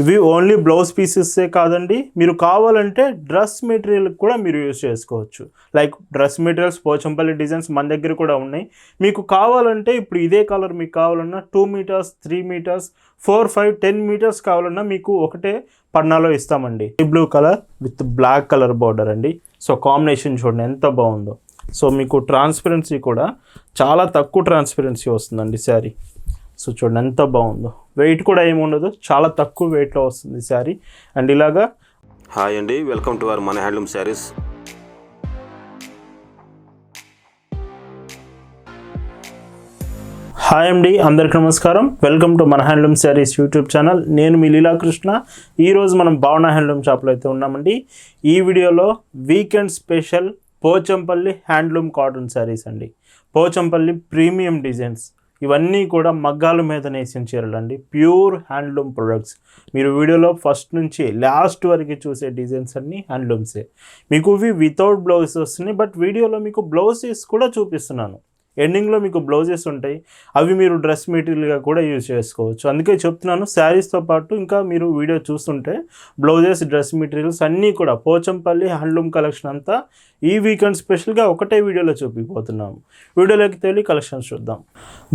ఇవి only blouse పీసెస్సే కాదండి. మీరు కావాలంటే డ్రెస్ మెటీరియల్ కూడా మీరు యూజ్ చేసుకోవచ్చు. Like dress materials Pochampally designs మన దగ్గర కూడా ఉన్నాయి. మీకు కావాలంటే ఇప్పుడు ఇదే కలర్ మీకు కావాలన్నా two metres three metres four five ten metres కావాలన్నా మీకు ఒకటే పన్నాలో ఇస్తామండి. Blue colour with black colour border అండి. సో కాంబినేషన్ చూడండి ఎంత బాగుందో. సో మీకు ట్రాన్స్పరెన్సీ కూడా చాలా తక్కువ ట్రాన్స్పరెన్సీ వస్తుందండి శారీ. సో చూడండి ఎంత బాగుందో. వెయిట్ కూడా ఏమి ఉండదు. చాలా తక్కువ వెయిట్లో వస్తుంది శారీ. అండ్ ఇలాగా హాయ్ అండి వెల్కమ్ టు అవర్ మన హ్యాండ్లూమ్ శారీస్ హాయ్ అండి అందరికీ నమస్కారం. వెల్కమ్ టు మన హ్యాండ్లూమ్ శారీస్ యూట్యూబ్ ఛానల్ నేను మీ లీలాకృష్ణ. ఈరోజు మనం భావన హ్యాండ్లూమ్ షాప్లో అయితే ఉన్నామండి. ఈ వీడియోలో weekend special Pochampally handloom cotton saris అండి. పోచంపల్లి ప్రీమియం డిజైన్స్ ఇవన్నీ కూడా మగ్గాల మీద నేసిన చీరలు అండి ప్యూర్ హ్యాండ్లూమ్ ప్రొడక్ట్స్. మీరు వీడియోలో ఫస్ట్ నుంచి లాస్ట్ వరకు చూసే డిజైన్స్ అన్నీ హ్యాండ్లూమ్సే. మీకు ఇవి వితౌట్ బ్లౌజెస్ వస్తున్నాయి బట్ వీడియోలో మీకు బ్లౌజెస్ కూడా చూపిస్తున్నాను. ఎండింగ్లో మీకు బ్లౌజెస్ ఉంటాయి. అవి మీరు డ్రెస్ మెటీరియల్గా కూడా యూజ్ చేసుకోవచ్చు. అందుకే చెప్తున్నాను శారీస్తో పాటు ఇంకా మీరు వీడియో చూస్తుంటే బ్లౌజెస్ డ్రెస్ మెటీరియల్స్ అన్నీ కూడా పోచంపల్లి హ్యాండ్లూమ్ కలెక్షన్ అంతా ఈ వీకెండ్ స్పెషల్గా ఒకటే వీడియోలో చూపిపోతున్నాము. వీడియోలోకి తెలియ కలెక్షన్స్ చూద్దాం.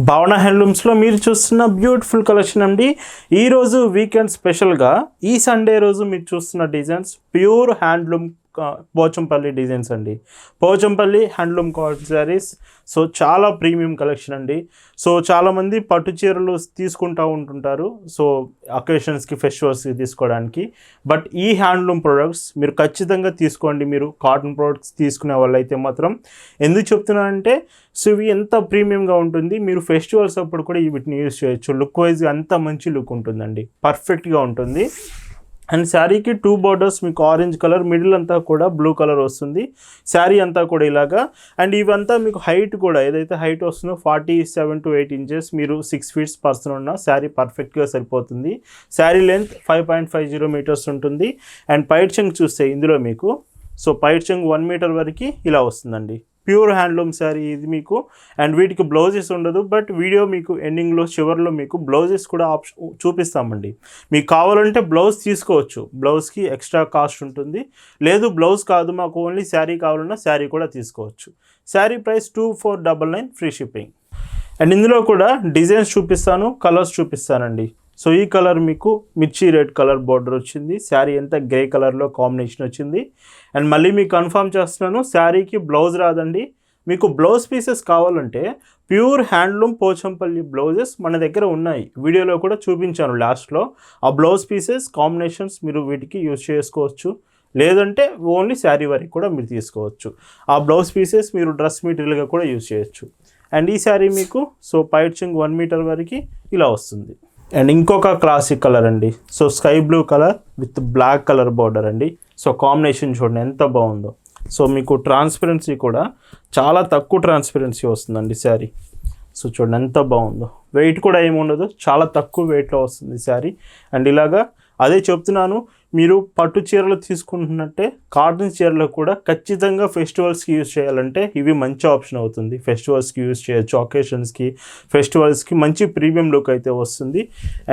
భావన హ్యాండ్లూమ్స్లో మీరు చూస్తున్న బ్యూటిఫుల్ కలెక్షన్ అండి. ఈరోజు వీకెండ్ స్పెషల్గా ఈ సండే రోజు మీరు చూస్తున్న designs pure handloom Pochampally designs అండి. Pochampally handloom cotton saris. So చాలా ప్రీమియం కలెక్షన్ అండి. సో చాలామంది పట్టు చీరలు తీసుకుంటూ ఉంటుంటారు. సో అకేషన్స్కి ఫెస్టివల్స్కి తీసుకోవడానికి. బట్ ఈ హ్యాండ్లూమ్ ప్రొడక్ట్స్ మీరు ఖచ్చితంగా తీసుకోండి. మీరు కాటన్ ప్రొడక్ట్స్ తీసుకునే వాళ్ళైతే మాత్రం ఎందుకు చెప్తున్నానంటే సో ఇవి ఎంత ప్రీమియంగా ఉంటుంది. మీరు ఫెస్టివల్స్ అప్పుడు కూడా వీటిని యూజ్ చేయొచ్చు. లుక్ వైజ్ అంత మంచి లుక్ ఉంటుందండి. పర్ఫెక్ట్గా ఉంటుంది. అండ్ శారీకి టూ బార్డర్స్ మీకు ఆరెంజ్ కలర్ మిడిల్ అంతా కూడా బ్లూ కలర్ వస్తుంది. శారీ అంతా కూడా ఇలాగా. అండ్ ఇవంతా మీకు హైట్ కూడా ఏదైతే హైట్ వస్తుందో forty seven to eight inches మీరు సిక్స్ ఫీట్స్ పర్సన్ ఉన్న శారీ పర్ఫెక్ట్గా సరిపోతుంది. Sari length five point five zero metres ఉంటుంది. అండ్ పైట్ చెంగ్ చూస్తే ఇందులో మీకు సో పైట్ వన్ మీటర్ వరకు ఇలా వస్తుందండి. ప్యూర్ హ్యాండ్లూమ్ శారీ ఇది మీకు. అండ్ వీటికి బ్లౌజెస్ ఉండదు బట్ వీడియో మీకు ఎండింగ్లో చివరిలో మీకు బ్లౌజెస్ కూడా ఆప్షన్ చూపిస్తామండి. మీకు కావాలంటే బ్లౌజ్ తీసుకోవచ్చు. బ్లౌజ్కి ఎక్స్ట్రా కాస్ట్ ఉంటుంది. లేదు బ్లౌజ్ కాదు మాకు ఓన్లీ శారీ కావాలన్నా శారీ కూడా తీసుకోవచ్చు. Sari price two four double nine free shipping. And ఇందులో కూడా డిజైన్స్ చూపిస్తాను కలర్స్ చూపిస్తానండి. సో ఈ కలర్ మీకు మిర్చి రెడ్ కలర్ బార్డర్ వచ్చింది. శారీ అంతా గ్రే కలర్లో కాంబినేషన్ వచ్చింది. అండ్ మళ్ళీ మీకు కన్ఫర్మ్ చేస్తున్నాను శారీకి బ్లౌజ్ రాదండి. మీకు బ్లౌజ్ పీసెస్ కావాలంటే ప్యూర్ హ్యాండ్లూమ్ పోచంపల్లి బ్లౌజెస్ మన దగ్గర ఉన్నాయి. వీడియోలో కూడా చూపించాను లాస్ట్లో ఆ బ్లౌజ్ పీసెస్ కాంబినేషన్స్ మీరు వీటికి యూజ్ చేసుకోవచ్చు. లేదంటే ఓన్లీ శారీ వరకు కూడా మీరు తీసుకోవచ్చు. ఆ బ్లౌజ్ పీసెస్ మీరు డ్రెస్ మెటీరియల్గా కూడా యూజ్ చేయొచ్చు. అండ్ ఈ శారీ మీకు సో పైచింగ్ వన్ మీటర్ వరకు ఇలా వస్తుంది. అండ్ ఇంకొక క్లాసిక్ కలర్ అండి. So sky blue colour with black colour border అండి. సో కాంబినేషన్ చూడండి ఎంత బాగుందో. సో మీకు ట్రాన్స్పరెన్సీ కూడా చాలా తక్కువ ట్రాన్స్పరెన్సీ వస్తుందండి శారీ. సో చూడండి ఎంత బాగుందో. వెయిట్ కూడా ఏమి ఉండదు చాలా తక్కువ వెయిట్లో వస్తుంది శారీ. అండ్ ఇలాగా అదే చెప్తున్నాను మీరు పట్టు చీరలు తీసుకుంటున్నట్టే కాటన్ చీరలు కూడా ఖచ్చితంగా ఫెస్టివల్స్కి యూజ్ చేయాలంటే ఇవి మంచి ఆప్షన్ అవుతుంది. ఫెస్టివల్స్కి యూజ్ చేయొచ్చు ఒకేషన్స్కి ఫెస్టివల్స్కి మంచి ప్రీమియం లుక్ అయితే వస్తుంది.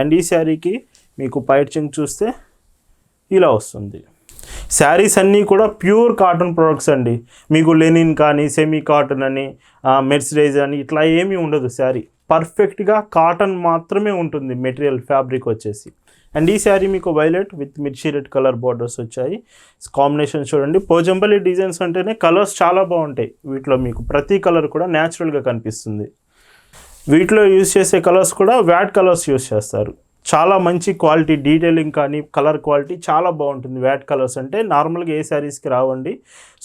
అండ్ ఈ శారీకి మీకు పైచింగ్ చూస్తే ఇలా వస్తుంది. శారీస్ అన్నీ కూడా ప్యూర్ కాటన్ ప్రొడక్ట్స్ అండి. మీకు లెనిన్ కానీ సెమీ కాటన్ అని మెర్సిడైజ్ అని ఇట్లా ఏమీ ఉండదు శారీ. పర్ఫెక్ట్గా కాటన్ మాత్రమే ఉంటుంది మెటీరియల్ ఫ్యాబ్రిక్ వచ్చేసి. అండ్ ఈ శారీ మీకు వైలెట్ విత్ మిర్చి రెడ్ కలర్ బార్డర్స్ వచ్చాయి. కాంబినేషన్ చూడండి. పోజంపల్లి డిజైన్స్ అంటేనే కలర్స్ చాలా బాగుంటాయి. వీటిలో మీకు ప్రతి కలర్ కూడా న్యాచురల్గా కనిపిస్తుంది. వీటిలో యూజ్ చేసే కలర్స్ కూడా వ్యాట్ కలర్స్ యూస్ చేస్తారు. చాలా మంచి క్వాలిటీ డీటెయిలింగ్ కానీ కలర్ క్వాలిటీ చాలా బాగుంటుంది వ్యాట్ కలర్స్ అంటే. నార్మల్గా ఏ శారీస్కి రావండి.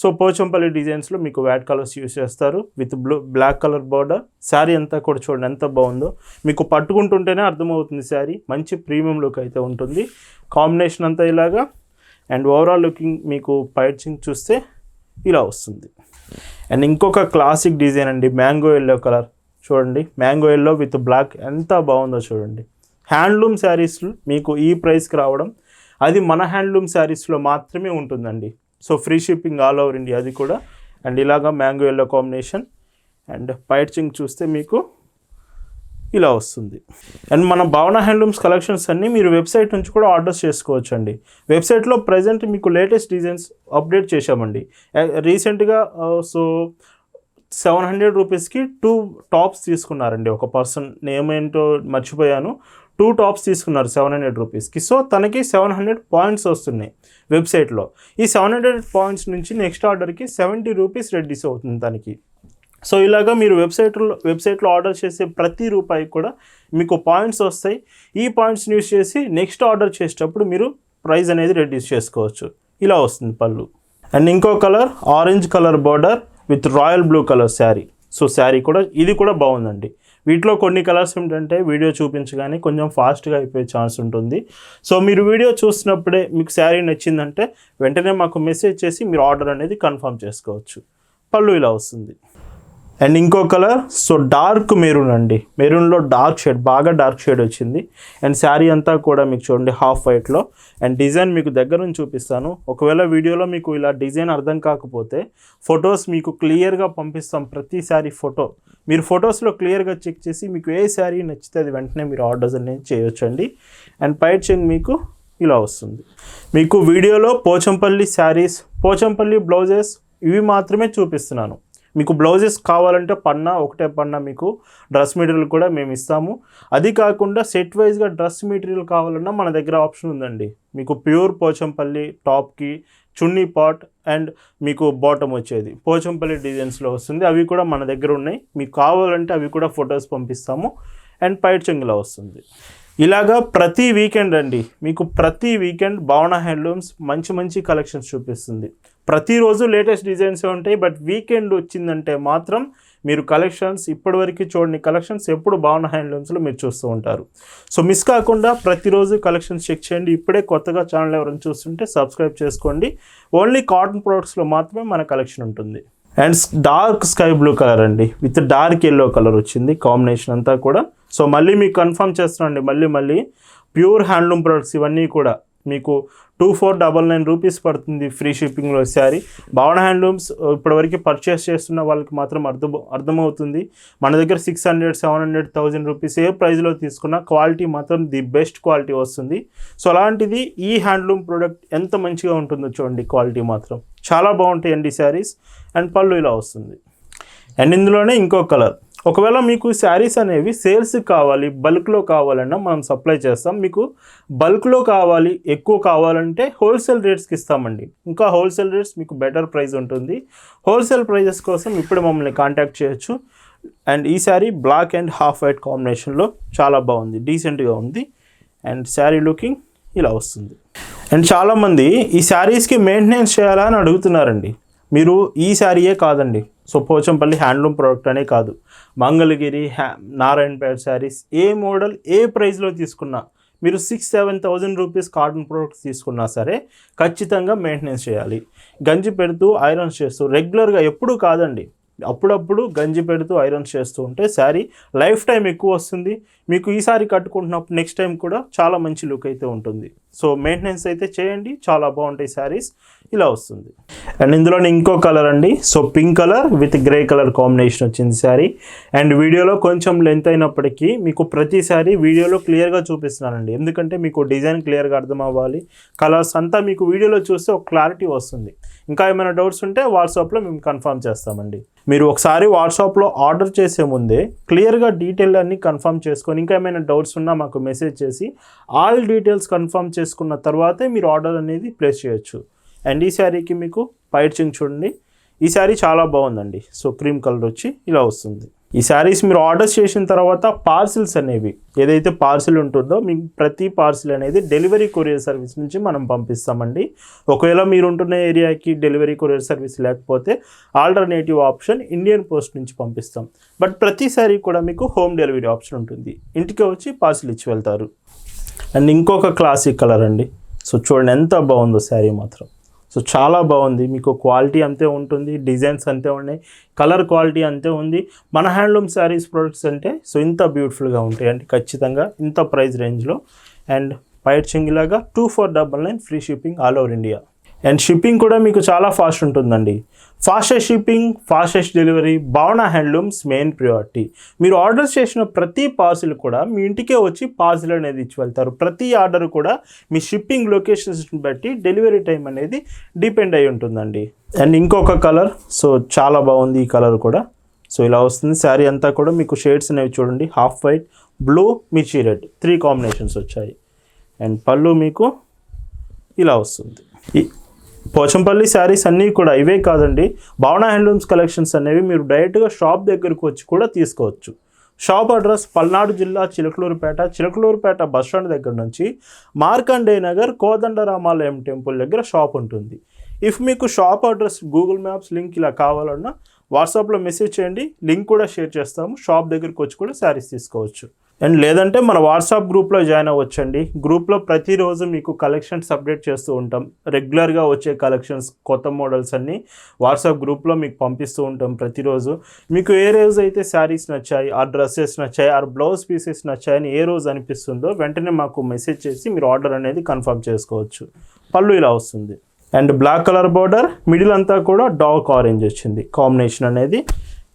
సో పోచంపల్లి డిజైన్స్లో మీకు వ్యాట్ కలర్స్ యూస్ చేస్తారు. With blue black colour border sari అంతా కూడా చూడండి ఎంత బాగుందో. మీకు పట్టుకుంటుంటేనే అర్థమవుతుంది శారీ మంచి ప్రీమియం లుక్ అయితే ఉంటుంది. కాంబినేషన్ అంతా ఇలాగా. అండ్ ఓవరాల్ లుకింగ్ మీకు పైచింగ్ చూస్తే ఇలా వస్తుంది. అండ్ ఇంకొక క్లాసిక్ డిజైన్ అండి. మ్యాంగో ఎల్లో కలర్ చూడండి. మ్యాంగో ఎల్లో విత్ బ్లాక్ ఎంత బాగుందో చూడండి. హ్యాండ్లూమ్ శారీస్ మీకు ఈ ప్రైస్కి రావడం అది మన హ్యాండ్లూమ్ శారీస్లో మాత్రమే ఉంటుందండి. So free shipping all over India అది కూడా. అండ్ ఇలాగా మ్యాంగో ఎల్లో కాంబినేషన్ అండ్ పైచింగ్ చూస్తే మీకు ఇలా వస్తుంది. అండ్ మన భావన హ్యాండ్లూమ్స్ కలెక్షన్స్ అన్నీ మీరు వెబ్సైట్ నుంచి కూడా ఆర్డర్స్ చేసుకోవచ్చు అండి వెబ్సైట్లో ప్రజెంట్ మీకు లేటెస్ట్ డిజైన్స్ అప్డేట్ చేశామండి. రీసెంట్గా సో సెవెన్ హండ్రెడ్ రూపీస్కి టూ టాప్స్ తీసుకున్నారండి. ఒక పర్సన్ నేమ్ ఏంటో మర్చిపోయాను. టూ టాప్స్ తీసుకున్నారు సెవెన్ హండ్రెడ్ రూపీస్కి. సో తనకి సెవెన్ హండ్రెడ్ పాయింట్స్ వస్తున్నాయి వెబ్సైట్లో. ఈ సెవెన్ హండ్రెడ్ పాయింట్స్ నుంచి నెక్స్ట్ ఆర్డర్కి సెవెంటీ రూపీస్ రెడ్యూస్ అవుతుంది తనకి. సో ఇలాగా మీరు వెబ్సైట్లో వెబ్సైట్లో ఆర్డర్ చేసే ప్రతి రూపాయి కూడా మీకు పాయింట్స్ వస్తాయి. ఈ పాయింట్స్ని యూస్ చేసి నెక్స్ట్ ఆర్డర్ చేసేటప్పుడు మీరు ప్రైస్ అనేది రెడ్యూస్ చేసుకోవచ్చు. ఇలా వస్తుంది పళ్ళు. అండ్ ఇంకో colour orange colour border. With royal blue colour sari. So sari కూడా ఇది కూడా బాగుందండి. వీటిలో కొన్ని కలర్స్ ఏంటంటే వీడియో చూపించగానే కొంచెం ఫాస్ట్గా అయిపోయే ఛాన్స్ ఉంటుంది. సో మీరు వీడియో చూసినప్పుడే మీకు శారీ నచ్చిందంటే వెంటనే మాకు మెసేజ్ చేసి మీరు ఆర్డర్ అనేది కన్ఫర్మ్ చేసుకోవచ్చు. పళ్ళు ఇలా వస్తుంది. అండ్ ఇంకో కలర్ సో డార్క్ మెరూన్ అండి. మెరూన్లో డార్క్ షేడ్ బాగా డార్క్ షేడ్ వచ్చింది. అండ్ శారీ అంతా కూడా మీకు చూడండి హాఫ్ వైట్లో. అండ్ డిజైన్ మీకు దగ్గర నుంచి చూపిస్తాను. ఒకవేళ వీడియోలో మీకు ఇలా డిజైన్ అర్థం కాకపోతే ఫొటోస్ మీకు క్లియర్గా పంపిస్తాం ప్రతి శారీ ఫోటో. మీరు ఫొటోస్లో క్లియర్గా చెక్ చేసి మీకు ఏ శారీ నచ్చితే అది వెంటనే మీరు ఆర్డర్స్ అనేది చేయొచ్చండి. అండ్ పైట్ చెంగ్ మీకు ఇలా వస్తుంది. మీకు వీడియోలో పోచంపల్లి శారీస్ పోచంపల్లి బ్లౌజెస్ ఇవి మాత్రమే చూపిస్తున్నాను. మీకు బ్లౌజెస్ కావాలంటే పన్నా ఒకటే పన్నా మీకు డ్రెస్ మెటీరియల్ కూడా మేము ఇస్తాము. అది కాకుండా సెట్ వైజ్గా డ్రెస్ మెటీరియల్ కావాలన్నా మన దగ్గర ఆప్షన్ ఉందండి. మీకు ప్యూర్ పోచంపల్లి టాప్కి చున్నీ పాట్ అండ్ మీకు బాటమ్ వచ్చేది. పోచంపల్లి డిజైన్స్లో వస్తుంది. అవి కూడా మన దగ్గర ఉన్నాయి. మీకు కావాలంటే అవి కూడా ఫొటోస్ పంపిస్తాము. అండ్ పైట్ చెంగులా వస్తుంది. ఇలాగా ప్రతి వీకెండ్ అండి మీకు ప్రతి వీకెండ్ భావన హ్యాండ్లూమ్స్ మంచి మంచి కలెక్షన్స్ చూపిస్తుంది. ప్రతిరోజు లేటెస్ట్ డిజైన్స్ ఉంటాయి బట్ వీకెండ్ వచ్చిందంటే మాత్రం మీరు కలెక్షన్స్ ఇప్పటివరకు చూడని కలెక్షన్స్ ఎప్పుడు భావన హ్యాండ్లూమ్స్లో మీరు చూస్తూ ఉంటారు. సో మిస్ కాకుండా ప్రతిరోజు కలెక్షన్స్ చెక్ చేయండి. ఇప్పుడే కొత్తగా ఛానల్ ఎవరైనా చూస్తుంటే సబ్స్క్రైబ్ చేసుకోండి. ఓన్లీ కాటన్ ప్రోడక్ట్స్లో మాత్రమే మన కలెక్షన్ ఉంటుంది. And dark sky blue colour అండి. విత్ డార్క్ ఎల్లో కలర్ వచ్చింది కాంబినేషన్ అంతా కూడా. సో మళ్ళీ మీకు కన్ఫర్మ్ చేస్తున్నాండి మళ్ళీ మళ్ళీ ప్యూర్ హ్యాండ్లూమ్ ప్రొడక్ట్స్ ఇవన్నీ కూడా మీకు two four double nine rupees పడుతుంది ఫ్రీ షిప్పింగ్లో శారీ భవన హ్యాండ్లూమ్స్ ఇప్పటివరకు పర్చేస్ చేస్తున్న వాళ్ళకి మాత్రం అర్థం అర్థమవుతుంది. మన దగ్గర six hundred seven hundred thousand rupees ఏ ప్రైస్లో తీసుకున్నా క్వాలిటీ మాత్రం ది బెస్ట్ క్వాలిటీ వస్తుంది. సో అలాంటిది ఈ హ్యాండ్లూమ్ ప్రోడక్ట్ ఎంత మంచిగా ఉంటుందో చూడండి క్వాలిటీ మాత్రం. చాలా బాగుంటాయండి శారీస్ అండ్ పళ్ళు ఇలా వస్తుంది. అండ్ ఇందులోనే ఇంకో కలర్ ఒకవేళ మీకు శారీస్ అనేవి సేల్స్ కావాలి బల్క్లో కావాలన్నా మనం సప్లై చేస్తాం. మీకు బల్క్లో కావాలి ఎక్కువ కావాలంటే హోల్సేల్ రేట్స్కి ఇస్తామండి. ఇంకా హోల్సేల్ రేట్స్ మీకు బెటర్ ప్రైస్ ఉంటుంది. హోల్సేల్ ప్రైజెస్ కోసం ఇప్పుడు మమ్మల్ని కాంటాక్ట్ చేయొచ్చు. అండ్ ఈ sari black and half white కాంబినేషన్లో చాలా బాగుంది డీసెంట్గా ఉంది. అండ్ శారీ లుకింగ్ ఇలా వస్తుంది. అండ్ చాలామంది ఈ శారీస్కి మెయింటెనెన్స్ చేయాలా అని అడుగుతున్నారండి. మీరు ఈ శారీయే కాదండి. సో పోచంపల్లి హ్యాండ్లూమ్ ప్రోడక్ట్ అనే కాదు. మంగళగిరి హ్యా నారాయణపేట శారీస్ ఏ మోడల్ ఏ ప్రైస్లో తీసుకున్నా మీరు six seven thousand rupees cotton products తీసుకున్నా సరే ఖచ్చితంగా మెయింటెనెన్స్ చేయాలి. గంజి పెడుతూ ఐరన్ చేస్తూ రెగ్యులర్గా ఎప్పుడూ కాదండి. అప్పుడప్పుడు గంజి పెడుతూ ఐరన్ చేస్తూ ఉంటే శారీ లైఫ్ టైం ఎక్కువ వస్తుంది. మీకు ఈసారి కట్టుకుంటున్నప్పుడు నెక్స్ట్ టైం కూడా చాలా మంచి లుక్ అయితే ఉంటుంది. సో మెయింటెనెన్స్ అయితే చేయండి చాలా బాగుంటాయి శారీస్. ఇలా వస్తుంది. అండ్ ఇందులో ఇంకో కలర్ అండి. So pink colour with grey colour combination వచ్చింది శారీ అండ్ వీడియోలో కొంచెం లెంత్ అయినప్పటికీ మీకు ప్రతిసారి వీడియోలో క్లియర్గా చూపిస్తున్నానండి. ఎందుకంటే మీకు డిజైన్ క్లియర్గా అర్థం అవ్వాలి. కలర్స్ అంతా మీకు వీడియోలో చూస్తే ఒక క్లారిటీ వస్తుంది. ఇంకా ఏమైనా డౌట్స్ ఉంటే వాట్సాప్లో మేము కన్ఫర్మ్ చేస్తామండి. మీరు ఒకసారి వాట్సాప్లో ఆర్డర్ చేసే ముందే క్లియర్గా డీటెయిల్ అన్ని కన్ఫర్మ్ చేసుకొని ఇంకా ఏమైనా డౌట్స్ ఉన్నా మాకు మెసేజ్ చేసి ఆల్ డీటెయిల్స్ కన్ఫర్మ్ చేసుకున్న తర్వాతే మీరు ఆర్డర్ అనేది ప్లేస్ చేయొచ్చు. అండ్ ఈ శారీకి మీకు పైచింగ్ చూడండి. ఈ శారీ చాలా బాగుందండి. సో క్రీమ్ కలర్ వచ్చి ఇలా వస్తుంది. ఈ శారీస్ మీరు ఆర్డర్ చేసిన తర్వాత పార్సిల్స్ అనేవి ఏదైతే పార్సిల్ ఉంటుందో మీకు ప్రతి పార్సిల్ అనేది డెలివరీ కొరియర్ సర్వీస్ నుంచి మనం పంపిస్తామండి. ఒకవేళ మీరు ఉంటున్న ఏరియాకి డెలివరీ కొరియర్ సర్వీస్ లేకపోతే ఆల్టర్నేటివ్ ఆప్షన్ ఇండియన్ పోస్ట్ నుంచి పంపిస్తాం. బట్ ప్రతి శారీ కూడా మీకు హోమ్ డెలివరీ ఆప్షన్ ఉంటుంది. ఇంటికి వచ్చి పార్సిల్ ఇచ్చి వెళ్తారు. అండ్ ఇంకొక క్లాసిక్ కలర్ అండి. సో చూడండి ఎంత బాగుందో శారీ మాత్రం. సో చాలా బాగుంది. మీకు క్వాలిటీ అంతే ఉంటుంది డిజైన్స్ అంతే ఉన్నాయి కలర్ క్వాలిటీ అంతే ఉంది. మన హ్యాండ్లూమ్ శారీస్ ప్రొడక్ట్స్ అంటే సో ఇంత బ్యూటిఫుల్గా ఉంటాయి అంటే ఖచ్చితంగా ఇంత ప్రైస్ రేంజ్లో. అండ్ పైట్ చింగిలాగా two four double nine free shipping all over India. And shipping కూడా మీకు చాలా ఫాస్ట్ ఉంటుందండి. Fastest shipping fastest delivery Bhavana handlooms main priority మీరు ఆర్డర్ చేసిన ప్రతి పార్సిల్ కూడా మీ ఇంటికే వచ్చి పార్సిల్ అనేది ఇచ్చి వెళ్తారు. ప్రతి ఆర్డర్ కూడా మీ షిప్పింగ్ లొకేషన్స్ని బట్టి డెలివరీ టైం అనేది డిపెండ్ అయి ఉంటుందండి. అండ్ ఇంకొక కలర్ సో చాలా బాగుంది ఈ కలర్ కూడా. సో ఇలా వస్తుంది. శారీ అంతా కూడా మీకు షేడ్స్ అనేవి చూడండి. హాఫ్ వైట్ బ్లూ మిర్చి రెడ్ త్రీ కాంబినేషన్స్ వచ్చాయి. అండ్ పళ్ళు మీకు ఇలా వస్తుంది. ఈ పోచంపల్లి శారీస్ అన్నీ కూడా ఇవే కాదండి. భావన హ్యాండ్లూమ్స్ కలెక్షన్స్ అనేవి మీరు డైరెక్ట్గా షాప్ దగ్గరకు వచ్చి కూడా తీసుకోవచ్చు. షాప్ అడ్రస్ పల్నాడు జిల్లా చిలకలూరుపేట చిలకలూరుపేట బస్ స్టాండ్ దగ్గర నుంచి మార్కండే నగర్ కోదండరామాలయం టెంపుల్ దగ్గర షాప్ ఉంటుంది. ఇఫ్ మీకు shop address Google maps link ఇలా కావాలన్నా వాట్సాప్లో మెసేజ్ చేయండి. లింక్ కూడా షేర్ చేస్తాము. షాప్ దగ్గరికి వచ్చి కూడా శారీస్ తీసుకోవచ్చు. అండ్ లేదంటే మన వాట్సాప్ గ్రూప్లో జాయిన్ అవ్వచ్చండి. గ్రూప్లో ప్రతిరోజు మీకు కలెక్షన్స్ అప్డేట్ చేస్తూ ఉంటాం. రెగ్యులర్గా వచ్చే కలెక్షన్స్ కొత్త మోడల్స్ అన్నీ వాట్సాప్ గ్రూప్లో మీకు పంపిస్తూ ఉంటాం ప్రతిరోజు. మీకు ఏ రోజు అయితే శారీస్ నచ్చాయి ఆ డ్రెస్సెస్ నచ్చాయి ఆ బ్లౌజ్ పీసెస్ నచ్చాయని ఏ రోజు అనిపిస్తుందో వెంటనే మాకు మెసేజ్ చేసి మీరు ఆర్డర్ అనేది కన్ఫర్మ్ చేసుకోవచ్చు. పళ్ళు ఇలా వస్తుంది. And black colour border middle అంతా కూడా డార్క్ ఆరెంజ్ వచ్చింది. కాంబినేషన్ అనేది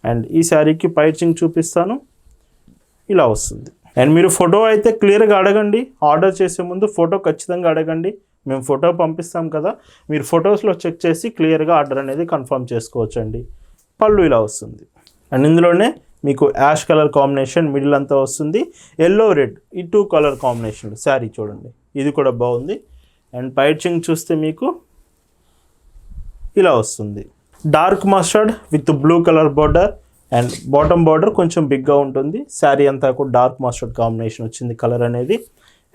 అండ్ ఈ శారీకి పైచింగ్ చూపిస్తాను. ఇలా వస్తుంది. అండ్ మీరు ఫోటో అయితే క్లియర్గా అడగండి. ఆర్డర్ చేసే ముందు ఫోటో ఖచ్చితంగా అడగండి. మేము ఫోటో పంపిస్తాం కదా. మీరు ఫొటోస్లో చెక్ చేసి క్లియర్గా ఆర్డర్ అనేది కన్ఫర్మ్ చేసుకోవచ్చు అండి పళ్ళు ఇలా వస్తుంది. అండ్ ఇందులోనే మీకు యాష్ కలర్ కాంబినేషన్ మిడిల్ అంతా వస్తుంది. ఎల్లో రెడ్ ఈ టూ కలర్ కాంబినేషన్ శారీ చూడండి. ఇది కూడా బాగుంది. అండ్ పైచింగ్ చూస్తే మీకు ఇలా వస్తుంది. Dark mustard with blue colour border and bottom border కొంచెం బిగ్గా ఉంటుంది. శారీ అంతా కూడా డార్క్ మాస్టర్డ్ కాంబినేషన్ వచ్చింది కలర్ అనేది.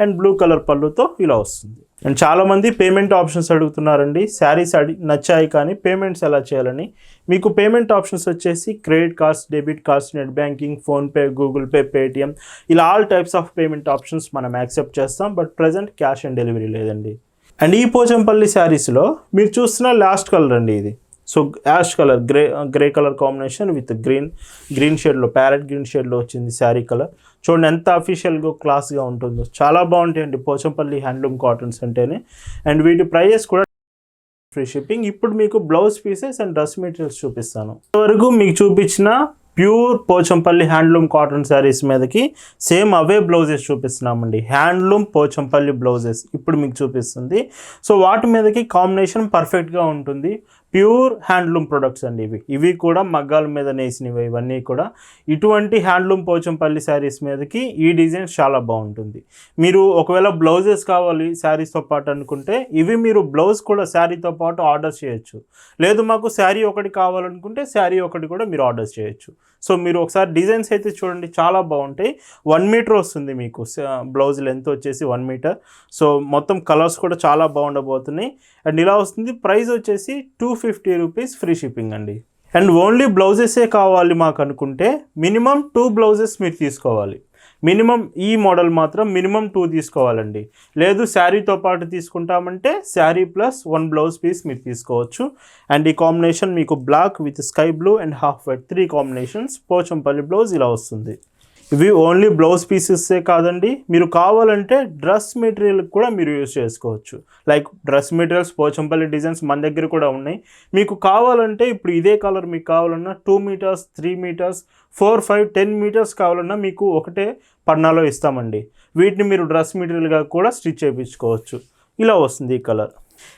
అండ్ బ్లూ కలర్ పళ్ళుతో ఇలా వస్తుంది. అండ్ చాలామంది పేమెంట్ ఆప్షన్స్ అడుగుతున్నారండి. శారీస్ అడి నచ్చాయి కానీ పేమెంట్స్ ఎలా చేయాలని. మీకు పేమెంట్ ఆప్షన్స్ వచ్చేసి credit cards debit cards net banking PhonePe Google Pay Paytm ఇలా all types of payment options మనం యాక్సెప్ట్ చేస్తాం. But present cash on delivery లేదండి. అండ్ ఈ పోచంపల్లి శారీస్లో మీరు చూస్తున్న లాస్ట్ కలర్ అండి ఇది. So ash colour grey grey colour combination with green green షేడ్లో ప్యారెట్ గ్రీన్ షేడ్లో వచ్చింది శారీ కలర్. చూడండి ఎంత అఫీషియల్గా క్లాస్గా ఉంటుందో. చాలా బాగుంటాయండి. పోచంపల్లి హ్యాండ్లూమ్ కాటన్స్ అంటేనే. అండ్ వీటి ప్రైజెస్ కూడా ఫ్రీ షిప్పింగ్. ఇప్పుడు మీకు blouse pieces and dress materials చూపిస్తాను. ఇంతవరకు మీకు చూపించిన pure Pochampally handloom cotton saris మీదకి సేమ్ అవే బ్లౌజెస్ చూపిస్తున్నామండి. Handloom Pochampally blouses. ఇప్పుడు మీకు చూపిస్తుంది. సో వాటి మీదకి కాంబినేషన్ పర్ఫెక్ట్గా ఉంటుంది. ప్యూర్ హ్యాండ్లూమ్ ప్రొడక్ట్స్ అండి ఇవి. ఇవి కూడా మగ్గాల మీద నేసినవి ఇవన్నీ కూడా. ఇటువంటి హ్యాండ్లూమ్ పోచంపల్లి శారీస్ మీదకి ఈ డిజైన్ చాలా బాగుంటుంది. మీరు ఒకవేళ బ్లౌజెస్ కావాలి శారీస్తో పాటు అనుకుంటే ఇవి మీరు బ్లౌజ్ కూడా శారీతో పాటు ఆర్డర్ చేయొచ్చు. లేదు మాకు శారీ ఒకటి కావాలనుకుంటే శారీ ఒకటి కూడా మీరు ఆర్డర్ చేయొచ్చు. సో మీరు ఒకసారి డిజైన్స్ అయితే చూడండి చాలా బాగుంటాయి. వన్ మీటర్ వస్తుంది మీకు బ్లౌజ్ లెంత్ వచ్చేసి వన్ మీటర్. సో మొత్తం కలర్స్ కూడా చాలా బాగుండబోతున్నాయి. అండ్ ఇలా వస్తుంది ప్రైస్ వచ్చేసి two fifty rupees free shipping అండి. అండ్ ఓన్లీ బ్లౌజెసే కావాలి మాకు అనుకుంటే మినిమం టూ బ్లౌజెస్ మీరు తీసుకోవాలి. మినిమం ఈ మోడల్ మాత్రం మినిమం టూ తీసుకోవాలండి. లేదు శారీతో పాటు తీసుకుంటామంటే sari plus one blouse piece మీరు తీసుకోవచ్చు. అండ్ ఈ కాంబినేషన్ మీకు black with sky blue and half white three combinations Pochampally blouse ఇలా వస్తుంది. ఇవి ఓన్లీ బ్లౌజ్ పీసెస్సే కాదండి. మీరు కావాలంటే డ్రెస్ మెటీరియల్ కూడా మీరు యూజ్ చేసుకోవచ్చు. Like dress materials Pochampally designs మన దగ్గర కూడా ఉన్నాయి. మీకు కావాలంటే ఇప్పుడు ఇదే కలర్ మీకు కావాలన్నా two metres three metres four five ten metres కావాలన్నా మీకు ఒకటే పన్నాలో ఇస్తామండి. వీటిని మీరు డ్రెస్ మెటీరియల్గా కూడా స్టిచ్ చేయించుకోవచ్చు. ఇలా వస్తుంది ఈ కలర్.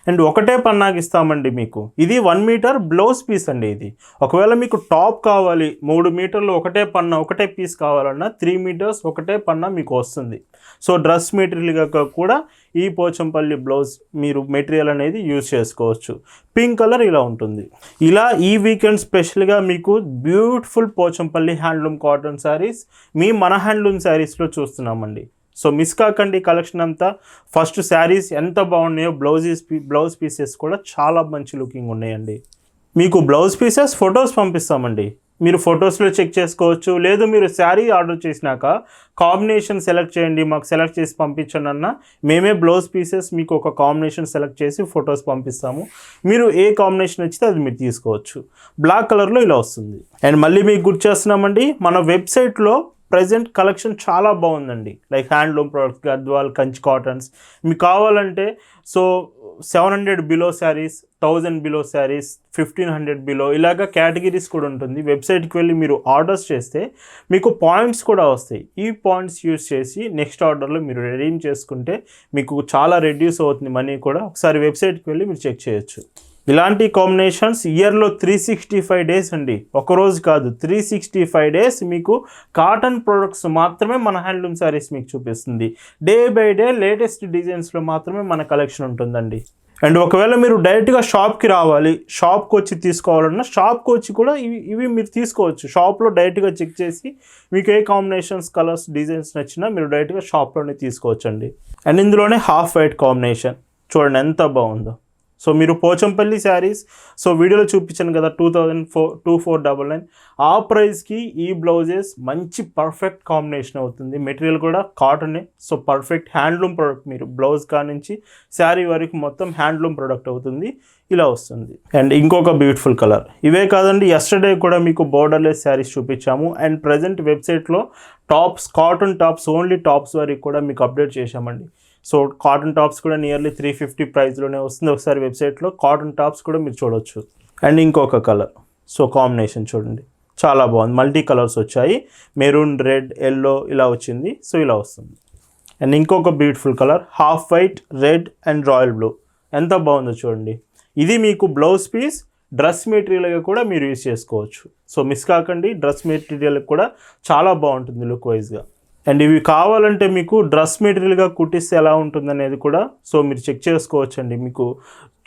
అండ్ ఒకటే పన్నాకి ఇస్తామండి మీకు. ఇది వన్ మీటర్ బ్లౌజ్ పీస్ అండి ఇది. ఒకవేళ మీకు టాప్ కావాలి మూడు మీటర్లు ఒకటే పన్న ఒకటే పీస్ కావాలన్నా త్రీ మీటర్స్ ఒకటే పన్న మీకు వస్తుంది. సో డ్రెస్ మెటీరియల్గా కూడా ఈ పోచంపల్లి బ్లౌజ్ మీరు మెటీరియల్ అనేది యూజ్ చేసుకోవచ్చు. పింక్ కలర్ ఇలా ఉంటుంది. ఇలా ఈ వీకెండ్ స్పెషల్గా మీకు beautiful Pochampally handloom cotton saris మీ మన హ్యాండ్లూమ్ శారీస్లో చూస్తున్నామండి. సో మిస్ కాకండి కలెక్షన్ అంతా. ఫస్ట్ శారీస్ ఎంత బాగున్నాయో బ్లౌజెస్ బ్లౌజ్ పీసెస్ కూడా చాలా మంచి లుకింగ్ ఉన్నాయండి. మీకు బ్లౌజ్ పీసెస్ ఫొటోస్ పంపిస్తామండి. మీరు ఫొటోస్లో చెక్ చేసుకోవచ్చు. లేదు మీరు శారీ ఆర్డర్ చేసినాక కాంబినేషన్ సెలెక్ట్ చేయండి మాకు సెలెక్ట్ చేసి పంపించండి అన్న మేమే బ్లౌజ్ పీసెస్ మీకు ఒక కాంబినేషన్ సెలెక్ట్ చేసి ఫొటోస్ పంపిస్తాము. మీరు ఏ కాంబినేషన్ వచ్చితే అది మీరు తీసుకోవచ్చు. బ్లాక్ కలర్లో ఇలా వస్తుంది. అండ్ మళ్ళీ మీకు గుర్తు చేస్తున్నామండి మన వెబ్సైట్లో ప్రజెంట్ కలెక్షన్ చాలా బాగుందండి. Like handloom products Gadwal Kanchi cottons. మీకు కావాలంటే so seven hundred below saris thousand below saris fifteen hundred below ఇలాగ కేటగిరీస్ కూడా ఉంటుంది. వెబ్సైట్కి వెళ్ళి మీరు ఆర్డర్స్ చేస్తే మీకు పాయింట్స్ కూడా వస్తాయి. ఈ పాయింట్స్ యూస్ చేసి నెక్స్ట్ ఆర్డర్లో మీరు రెడీమ్ చేసుకుంటే మీకు చాలా రెడ్యూస్ అవుతుంది మనీ కూడా. ఒకసారి వెబ్సైట్కి వెళ్ళి మీరు చెక్ చేయొచ్చు. ఇలాంటి కాంబినేషన్స్ ఇయర్లో త్రీ సిక్స్టీ ఫైవ్ డేస్ అండి. ఒక రోజు కాదు త్రీ సిక్స్టీ ఫైవ్ డేస్ మీకు కాటన్ ప్రొడక్ట్స్ మాత్రమే మన హ్యాండ్లూమ్ శారీస్ మీకు చూపిస్తుంది. డే బై డే లేటెస్ట్ డిజైన్స్లో మాత్రమే మన కలెక్షన్ ఉంటుందండి. అండ్ ఒకవేళ మీరు డైరెక్ట్గా షాప్కి రావాలి షాప్కి వచ్చి తీసుకోవాలన్నా షాప్కి వచ్చి కూడా ఇవి ఇవి మీరు తీసుకోవచ్చు. షాప్లో డైరెక్ట్గా చెక్ చేసి మీకు ఏ కాంబినేషన్స్ కలర్స్ డిజైన్స్ నచ్చినా మీరు డైరెక్ట్గా షాప్లోనే తీసుకోవచ్చండి. అండ్ ఇందులోనే హాఫ్ వైట్ కాంబినేషన్ చూడండి ఎంత బాగుందో. సో మీరు పోచంపల్లి శారీస్ సో వీడియోలో చూపించాను కదా two thousand four two four double nine ఆ ప్రైస్కి ఈ బ్లౌజెస్ మంచి పర్ఫెక్ట్ కాంబినేషన్ అవుతుంది. మెటీరియల్ కూడా కాటనే సో పర్ఫెక్ట్ హ్యాండ్లూమ్ ప్రోడక్ట్ మీరు బ్లౌజ్ కా నుంచి శారీ వరకు మొత్తం హ్యాండ్లూమ్ ప్రోడక్ట్ అవుతుంది. ఇలా వస్తుంది. అండ్ ఇంకొక బ్యూటిఫుల్ కలర్ ఇవే కాదండి ఎస్టర్డే కూడా మీకు బోర్డర్లెస్ శారీస్ చూపించాము. అండ్ ప్రజెంట్ వెబ్సైట్లో tops cotton tops only tops వరకు కూడా మీకు అప్డేట్ చేశామండి. సో కాటన్ టాప్స్ కూడా నియర్లీ త్రీ ఫిఫ్టీ ప్రైస్లోనే వస్తుంది ఒకసారి వెబ్సైట్లో కాటన్ టాప్స్ కూడా మీరు చూడొచ్చు. అండ్ ఇంకొక కలర్ సో కాంబినేషన్ చూడండి. చాలా బాగుంది. మల్టీ కలర్స్ వచ్చాయి. మెరూన్ రెడ్ ఎల్లో ఇలా వచ్చింది. సో ఇలా వస్తుంది. అండ్ ఇంకొక beautiful colour half white red and royal blue ఎంత బాగుందో చూడండి. ఇది మీకు బ్లౌజ్ పీస్ డ్రెస్ మెటీరియల్గా కూడా మీరు యూస్ చేసుకోవచ్చు. సో మిస్ కాకండి డ్రెస్ మెటీరియల్ కూడా చాలా బాగుంటుంది లుక్ వైజ్గా అండ్ ఇవి కావాలంటే మీకు డ్రెస్ మెటీరియల్గా కుట్టిస్తే ఎలా ఉంటుందనేది కూడా సో మీరు చెక్ చేసుకోవచ్చండి. మీకు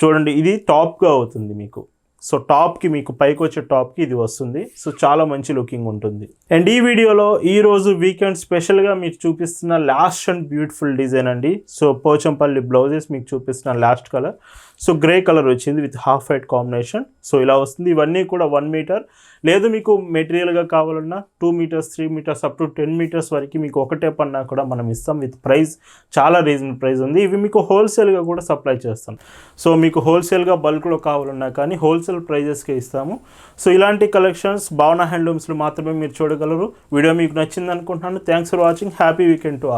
చూడండి ఇది టాప్గా అవుతుంది మీకు. సో టాప్కి మీకు పైకి వచ్చే టాప్కి ఇది వస్తుంది. సో చాలా మంచి లుకింగ్ ఉంటుంది. అండ్ ఈ వీడియోలో ఈరోజు వీకెండ్ స్పెషల్గా మీకు చూపిస్తున్న లాస్ట్ అండ్ బ్యూటిఫుల్ డిజైన్ అండి. సో పోచంపల్లి బ్లౌజెస్ మీకు చూపిస్తున్న last colour so grey colour వచ్చింది with half white combination. So ఇలా వస్తుంది. ఇవన్నీ కూడా వన్ మీటర్. లేదు మీకు మెటీరియల్గా కావాలన్నా two metres three metres up to ten metres వరకు మీకు ఒకటే పన్నా కూడా మనం ఇస్తాం విత్ ప్రైస్. చాలా రీజనబుల్ ప్రైస్ ఉంది. ఇవి మీకు హోల్సేల్గా కూడా సప్లై చేస్తాం. సో మీకు హోల్సేల్గా బల్క్లో కావాలన్నా కానీ హోల్సేల్ ప్రైజెస్కే ఇస్తాము. సో ఇలాంటి కలెక్షన్స్ భావన హ్యాండ్లూమ్స్లో మాత్రమే మీరు చూడగలరు. వీడియో మీకు నచ్చింది అనుకుంటున్నాను. Thanks for watching. Happy weekend to